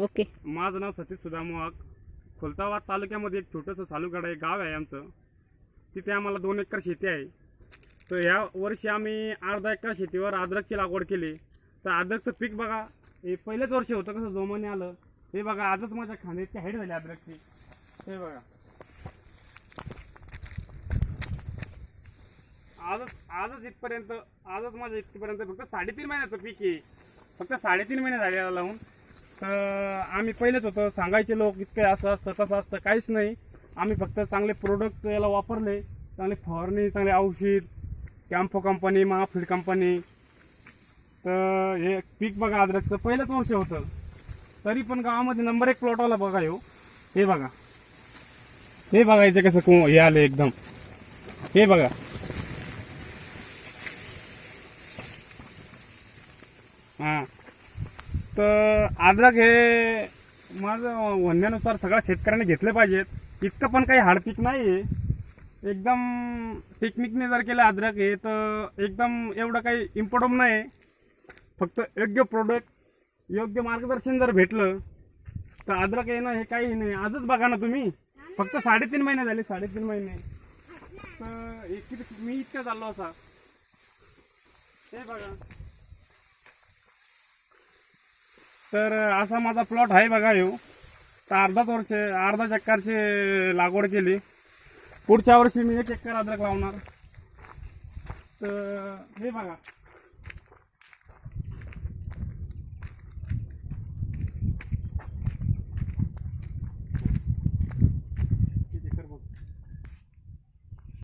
Okay. माझं नाव सतीश सुधा खुलताबाद तालुक्यामध्ये एक छोटंसं सालुगडा एक गाव आहे आमचं. तिथे आम्हाला दोन एकर शेती आहे. तर ह्या वर्षी आम्ही अर्धा एकर शेतीवर अद्रकची लागवड केली. तर अद्रकचं पीक बघा हे पहिलेच वर्ष होतं कसं जोमाने आलं. हे बघा आजच माझ्या खांद्याची इतकी हाईट झाली अद्रकची. हे बघा. आजच आजच इथपर्यंत आजच माझ्या इथपर्यंत फक्त साडेतीन महिन्याचं पीक आहे. फक्त साडेतीन महिने झाले लावून. तर आम्ही पहिलेच होतो सांगायचे लोक इतके असं असतं तसं असतं काहीच नाही. आम्ही फक्त चांगले प्रोडक्ट याला वापरले चांगले फवारणी चांगले औषध कॅम्पो कंपनी महाफीड कंपनी तर हे पीक बघा अद्रकचं पहिलंच वर्ष होतं. तरी पण गावामध्ये नंबर एक प्लॉटवाला बघा हो हे बघा. हे बघायचं कसं को हे आले एकदम. हे बघा. हां. तर अद्रक हे माझं म्हणण्यानुसार सगळ्या शेतकऱ्यांनी घेतले पाहिजेत. इतकं पण काही हाडपीक नाही आहे एकदम पिकनिकने जर केलं अद्रक हे तर एकदम एवढं काही इम्पॉर्टंट नाही. फक्त योग्य प्रोडक्ट योग्य मार्गदर्शन जर भेटलं तर अद्रक येणं हे काही नाही. आजच बघा ना तुम्ही. फक्त साडेतीन महिने झाले साडेतीन महिने. तर एक मी इतकं चाललो असा. हे बघा. तर असा माझा प्लॉट आहे बघा येऊ तर अर्धाच वर्ष अर्धा चक्करची लागवड केली. पुढच्या वर्षी मी एक चक्कर अद्रक लावणार. तर हे बघा.